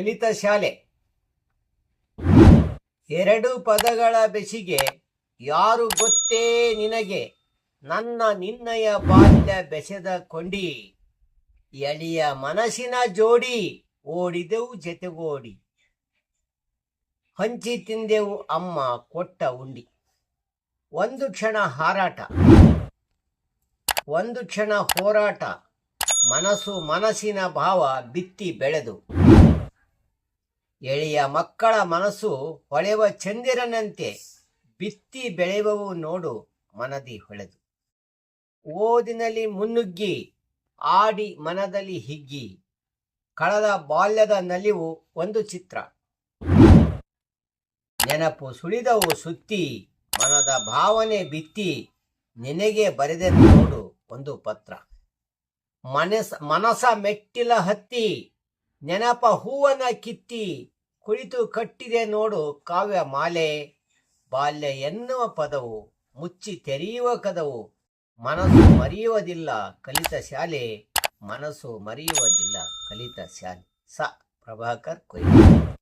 ಕಲಿತ ಶಾಲೆ. ಎರಡು ಪದಗಳ ಬೆಸಿಗೆ ಯಾರು ಗೊತ್ತೇ ನಿನಗೆ? ನನ್ನ ನಿನ್ನಯ ಬಾಲ್ಯ ಬೆಸೆದ ಕೊಂಡಿ ಎಳಿಯ ಮನಸ್ಸಿನ ಜೋಡಿ ಓಡಿದೆವು ಜೊತೆಗೋಡಿ. ಹಂಚಿ ತಿಂದೆವು ಅಮ್ಮ ಕೊಟ್ಟ ಉಂಡಿ. ಒಂದು ಕ್ಷಣ ಹಾರಾಟ. ಒಂದು ಕ್ಷಣ ಹೋರಾಟ. ಮನಸ್ಸು ಮನಸ್ಸಿನ ಭಾವ ಬಿತ್ತಿ ಬೆಳೆದು. ಎಳೆಯ ಮಕ್ಕಳ ಮನಸ್ಸು ಹೊಳೆವ ಚಂದಿರನಂತೆ ಬಿತ್ತಿ ಬೆಳೆಯುವವು ನೋಡು ಮನದಿ ಹೊಳೆದು. ಓದಿನಲ್ಲಿ ಮುನ್ನುಗ್ಗಿ, ಆಡಿ ಮನದಲ್ಲಿ ಹಿಗ್ಗಿ. ಕಳೆದ ಬಾಲ್ಯದ ನಲಿವು ಒಂದು ಚಿತ್ರ. ನೆನಪು ಸುಳಿದವು ಸುತ್ತಿ, ಮನದ ಭಾವನೆ ಬಿತ್ತಿ, ನಿನಗೆ ಬರೆದ ನೋಡು ಒಂದು ಪತ್ರ. ಮನಸ ಮನಸ ಮೆಟ್ಟಿಲ ಹತ್ತಿ ನೆನಪ ಹೂವನ ಕಿತ್ತಿ ಕುಳಿತು ಕಟ್ಟಿದೆ ನೋಡು ಕಾವ್ಯ ಮಾಲೆ. ಬಾಲ್ಯ ಎನ್ನುವ ಪದವು ಮುಚ್ಚಿ ತೆರೆಯುವ ಕದವು. ಮನಸ್ಸು ಮರೆಯುವುದಿಲ್ಲ ಕಲಿತ ಶಾಲೆ. ಮನಸ್ಸು ಮರೆಯುವುದಿಲ್ಲ ಕಲಿತ ಶಾಲೆ. ಸ. ಪ್ರಭಾಕರ್ ಕೊಯ್ಲಿ.